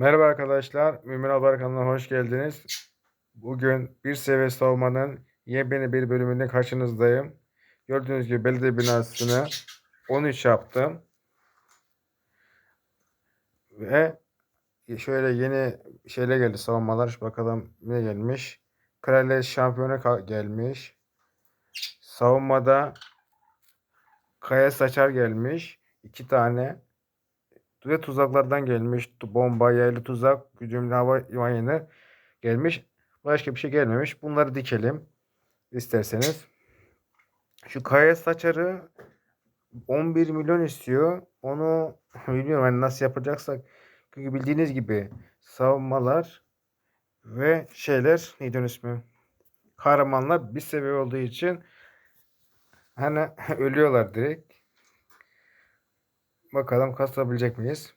Merhaba arkadaşlar, Mümin Haber kanalına hoş geldiniz. Bugün bir seviye savunmanın yepyeni bir bölümünde karşınızdayım. Gördüğünüz gibi belediye binasını 13 yaptım. Ve şöyle yeni şeyler geldi savunmalar. Bakalım ne gelmiş. Kraliyet şampiyonu gelmiş. Savunmada Kaya Saçar gelmiş. iki tane ve tuzaklardan gelmiş. Bomba, yaylı tuzak, güdümlü hava mayını gelmiş. Başka bir şey gelmemiş. Bunları dikelim isterseniz. Şu kaya saçarı 11 milyon istiyor. Onu bilmiyorum hani nasıl yapacaksak. Çünkü bildiğiniz gibi savunmalar ve şeyler neydi onun ismi? Kahramanlar bir seviye olduğu için hani ölüyorlar direkt. Bakalım kasabilecek miyiz?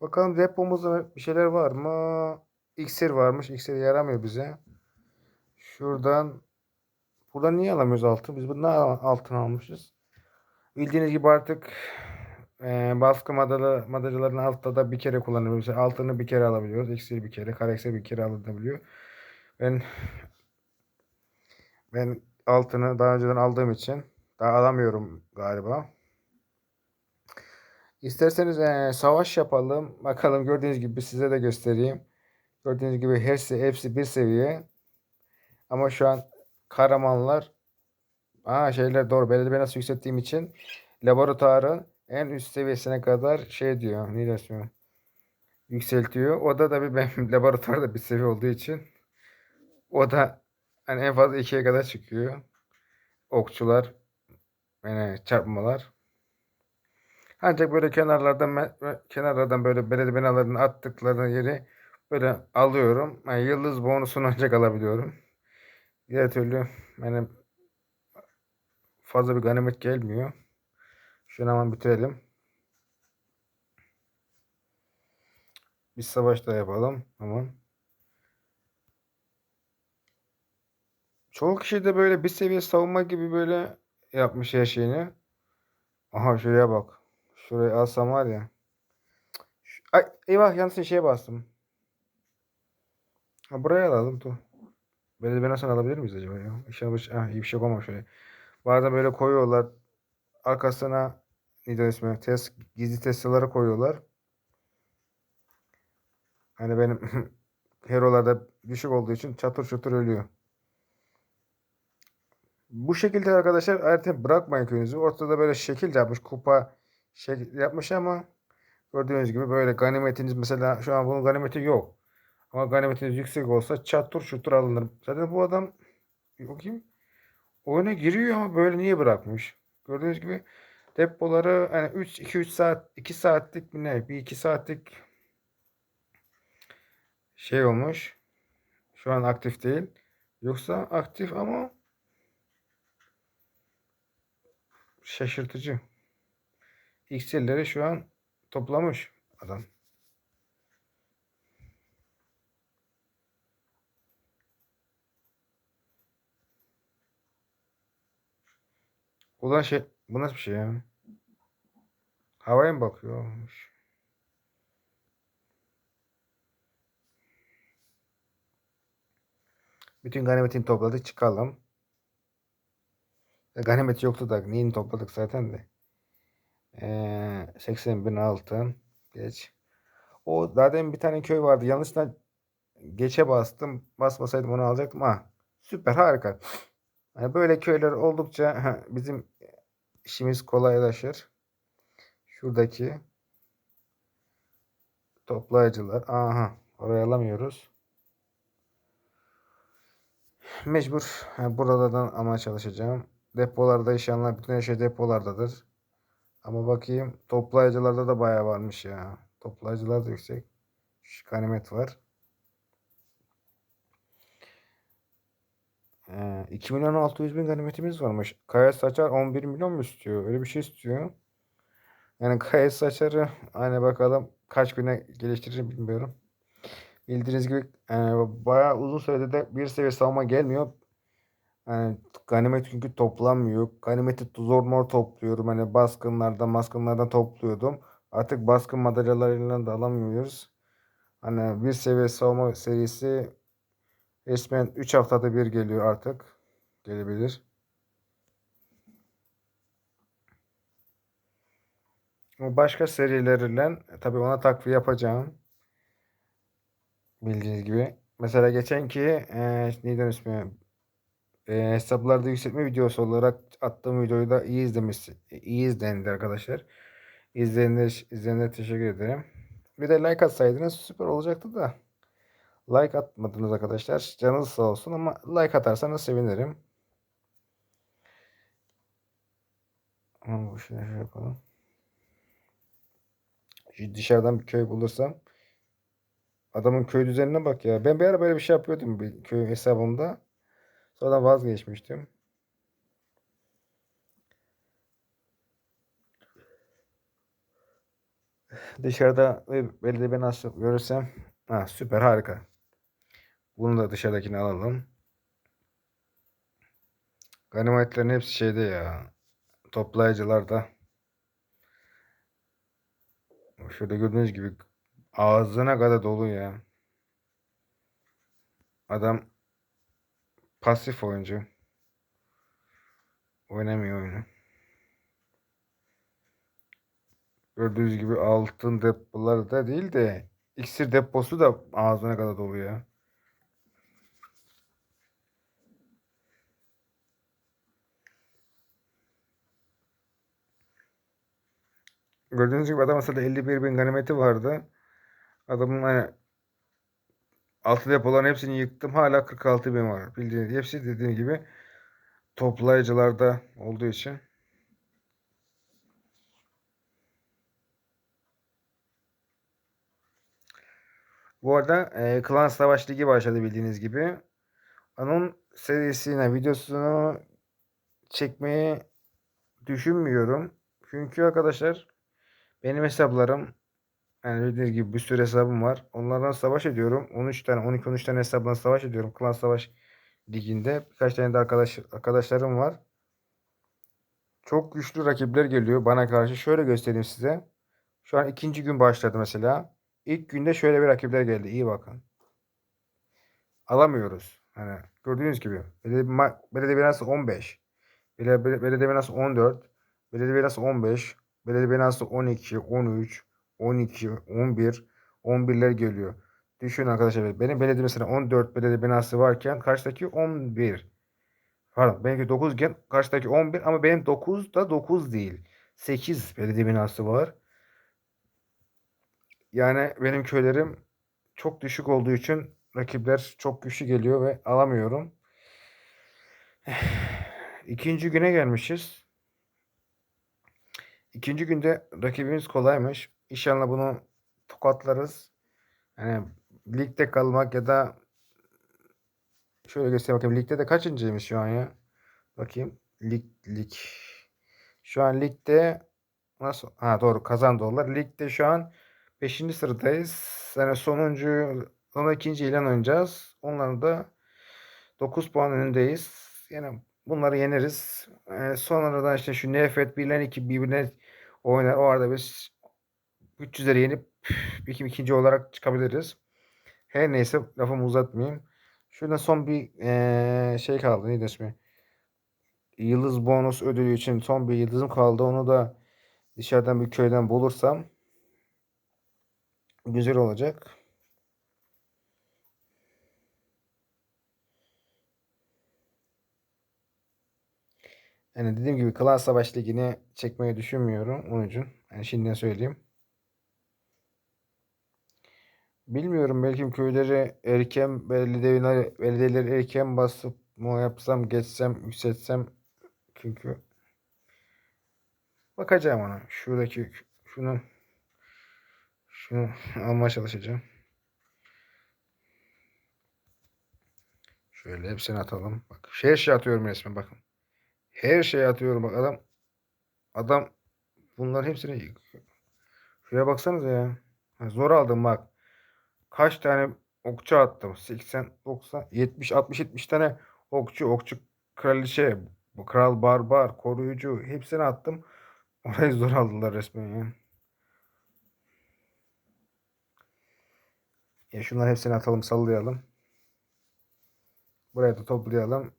Bakalım depomuzda bir şeyler var mı? İksir varmış. İksir yaramıyor bize. Şuradan buradan niye alamıyoruz altın? Biz bundan altın almışız. Bildiğiniz gibi artık e, baskı madalı, madalyaların altta da bir kere kullanıyoruz. Mesela altını bir kere alabiliyoruz. İksir bir kere, kareksir bir kere alınabiliyor. Ben ben altını daha önceden aldığım için daha alamıyorum galiba. İsterseniz eee, savaş yapalım. Bakalım gördüğünüz gibi size de göstereyim. Gördüğünüz gibi hepsi, hepsi bir seviye. Ama şu an kahramanlar Aa şeyler doğru. Belediye nasıl yükselttiğim için laboratuvarın en üst seviyesine kadar şey diyor. Ne diyorsun? Yükseltiyor. O da tabii benim laboratuvarda bir seviye olduğu için o da hani en fazla ikiye kadar çıkıyor. Okçular yani çarpmalar. Ancak böyle kenarlardan kenarlardan böyle belediye binalarının attıkları yeri böyle alıyorum. Yani yıldız bonusunu ancak alabiliyorum. Diğer türlü yani fazla bir ganimet gelmiyor. Şunu hemen bitirelim. Bir savaş da yapalım. Tamam. Çoğu kişi de böyle bir seviye savunma gibi böyle yapmış her şeyini. Aha şuraya bak. Şurayı alsam var ya. Şu- Ay eyvah yanlış şeye bastım. Ha, buraya alalım dur. Belediye binasını alabilir miyiz acaba ya? İnşallah ah, iyi bir şey olmamış şöyle. Bazen böyle koyuyorlar. Arkasına neydi ismi? Test, gizli testleri koyuyorlar. Hani benim herolarda düşük olduğu için çatır çatır ölüyor. Bu şekilde arkadaşlar artık bırakmayın köyünüzü. Ortada böyle şekil yapmış. Kupa şekil yapmış ama gördüğünüz gibi böyle ganimetiniz mesela şu an bunun ganimeti yok. Ama ganimetiniz yüksek olsa çatır çutur alınır. Zaten bu adam bakayım oyuna giriyor ama böyle niye bırakmış? Gördüğünüz gibi depoları hani 3 2 3 saat 2 saatlik mi ne? Bir 2 saatlik şey olmuş. Şu an aktif değil. Yoksa aktif ama şaşırtıcı. İksirleri şu an toplamış adam. Ulan şey bu nasıl bir şey ya? Havaya mı bakıyormuş? Bütün ganimetini topladık çıkalım. Ganimet yoktu da neyini topladık zaten de. Ee, 80 bin altın. Geç. O zaten bir tane köy vardı. Yanlışlıkla geçe bastım. Basmasaydım onu alacaktım. Ha, süper harika. Yani böyle köyler oldukça bizim işimiz kolaylaşır. Şuradaki toplayıcılar. Aha oraya alamıyoruz. Mecbur yani buralardan almaya çalışacağım. Depolarda inşallah bütün her şey depolardadır. Ama bakayım toplayıcılarda da bayağı varmış ya. Toplayıcılar da yüksek. Şu ganimet var. Ee, 2 milyon 600 bin ganimetimiz varmış. Kaya Saçar 11 milyon mu istiyor? Öyle bir şey istiyor. Yani Kaya Saçar'ı hani bakalım kaç güne geliştirir bilmiyorum. Bildiğiniz gibi e, bayağı uzun sürede de bir seviye savunma gelmiyor. Yani ganimet çünkü toplanmıyor. Ganimeti zor mor topluyorum. Hani baskınlardan, baskınlardan topluyordum. Artık baskın madalyalarıyla da alamıyoruz. Hani bir seviye savunma serisi resmen 3 haftada bir geliyor artık. Gelebilir. Başka serilerle tabii ona takviye yapacağım. Bildiğiniz gibi. Mesela geçenki e, neyden ismi? E, hesaplarda yükseltme videosu olarak attığım videoyu da iyi izlemiş, iyi izlendi arkadaşlar. İzleyenler, izleyenlere teşekkür ederim. Bir de like atsaydınız süper olacaktı da. Like atmadınız arkadaşlar. Canınız sağ olsun ama like atarsanız sevinirim. Bu şöyle şey yapalım. Şu dışarıdan bir köy bulursam. Adamın köy düzenine bak ya. Ben bir ara böyle bir şey yapıyordum bir köy hesabımda. Sonra vazgeçmiştim. Dışarıda ve belediye ben nasıl görürsem ha, süper harika. Bunu da dışarıdakini alalım. Ganimetlerin hepsi şeyde ya. Toplayıcılarda. Şurada gördüğünüz gibi ağzına kadar dolu ya. Adam pasif oyuncu. Oynamıyor oyunu. Gördüğünüz gibi altın depoları da değil de iksir deposu da ağzına kadar dolu ya. Gördüğünüz gibi adam aslında 51 bin ganimeti vardı. Adamın hani altı depoların hepsini yıktım. Hala 46 bin var. Bildiğiniz hepsi dediğim gibi toplayıcılarda olduğu için. Bu arada e, Klan Savaş Ligi başladı bildiğiniz gibi. Onun serisine videosunu çekmeyi düşünmüyorum. Çünkü arkadaşlar benim hesaplarım yani bildiğiniz gibi bir sürü hesabım var. Onlardan savaş ediyorum. 13 tane 12-13 tane hesapla savaş ediyorum. Klan Savaş Ligi'nde. Birkaç tane de arkadaş, arkadaşlarım var. Çok güçlü rakipler geliyor bana karşı. Şöyle göstereyim size. Şu an ikinci gün başladı mesela. İlk günde şöyle bir rakipler geldi. İyi bakın. Alamıyoruz. Hani gördüğünüz gibi. Belediye, belediye binası 15. Belediye, belediye binası 14. Belediye binası 15. Belediye binası 12, 13, 12, 11, 11'ler geliyor. Düşünün arkadaşlar benim belediye mesela 14 belediye binası varken karşıdaki 11. Pardon benimki 9 iken karşıdaki 11 ama benim 9 da 9 değil. 8 belediye binası var. Yani benim köylerim çok düşük olduğu için rakipler çok güçlü geliyor ve alamıyorum. İkinci güne gelmişiz. İkinci günde rakibimiz kolaymış. İnşallah bunu tokatlarız. Yani ligde kalmak ya da şöyle göstereyim bakayım. Ligde de kaçıncıymış şu an ya? Bakayım. Lig lig. Şu an ligde nasıl? Ha doğru kazandılar. Ligde şu an 5. sıradayız. Yani sonuncu sonra ikinci ilan oynayacağız. Onların da 9 puan önündeyiz. Yani bunları yeneriz. Ee, sonradan işte şu Nefret birlen iki birbirine oynar. O arada biz 300'leri yenip ikinci, ikinci olarak çıkabiliriz. Her neyse lafımı uzatmayayım. Şurada son bir ee, şey kaldı. Neydi ismi? Yıldız bonus ödülü için son bir yıldızım kaldı. Onu da dışarıdan bir köyden bulursam güzel olacak. Yani dediğim gibi Klan Savaş Ligi'ni çekmeyi düşünmüyorum. Onun için. Yani şimdiden söyleyeyim. Bilmiyorum belki köyleri erken belediyeleri, belediyeleri erken basıp mı yapsam, geçsem, yükseltsem. Çünkü bakacağım ona. Şuradaki şunu şunu almaya çalışacağım. Şöyle hepsini atalım. Bak her şey atıyorum resmen bakın. Her şeyi atıyorum bak adam. Adam bunların hepsini şuraya baksanıza ya. Zor aldım bak. Kaç tane okçu attım? 80, 90, 70, 60, 70 tane okçu, okçu kraliçe, kral barbar, koruyucu hepsini attım. Orayı zor aldılar resmen ya. Ya şunların hepsini atalım sallayalım. Buraya da toplayalım.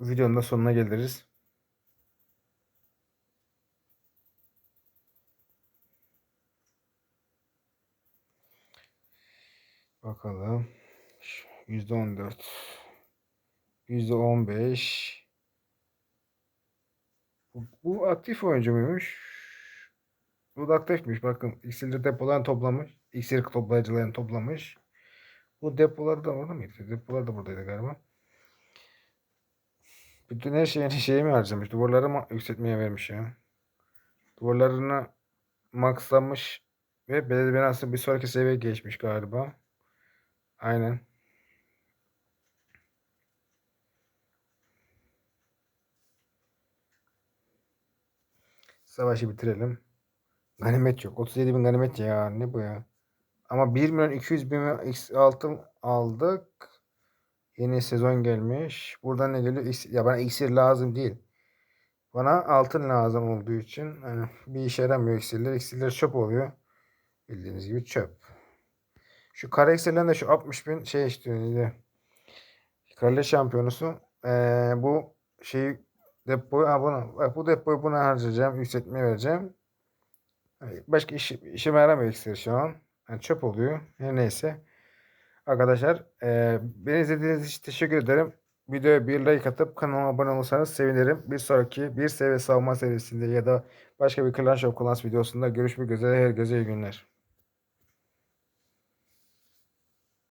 Videonun da sonuna geliriz. Bakalım. Yüzde on dört. Yüzde on beş. Bu, aktif oyuncu muymuş? Bu da aktifmiş. Bakın iksirli depolarını toplamış. İksir toplayıcılarını toplamış. Bu depolar da orada mıydı? Depolar da buradaydı galiba. Bütün her şeyini şeye mi harcamış? Duvarları mı yükseltmeye vermiş ya? Duvarlarını maxlamış ve belediye binası bir sonraki seviyeye geçmiş galiba. Aynen. Savaşı bitirelim. Ganimet yok. 37 bin ganimet ya. Ne bu ya? Ama 1 milyon 200 bin X altın aldık. Yeni sezon gelmiş. Buradan ne geliyor? Ya bana iksir lazım değil. Bana altın lazım olduğu için hani bir işe yaramıyor iksirler. İksirler çöp oluyor. Bildiğiniz gibi çöp. Şu iksirlerin de şu 60 bin şey. Neydi? Kraliçe şampiyonusu. Ee, bu şeyi depoyu ha bunu, bu depoyu buna harcayacağım. Yükseltmeye vereceğim. Başka iş, işime yaramıyor iksir şu an. Yani çöp oluyor. Her neyse. Arkadaşlar eee beni izlediğiniz için teşekkür ederim. Videoya bir like atıp kanalıma abone olursanız sevinirim. Bir sonraki bir seviye savunma serisinde ya da başka bir Clash of Clans videosunda görüşmek üzere. Herkese iyi günler.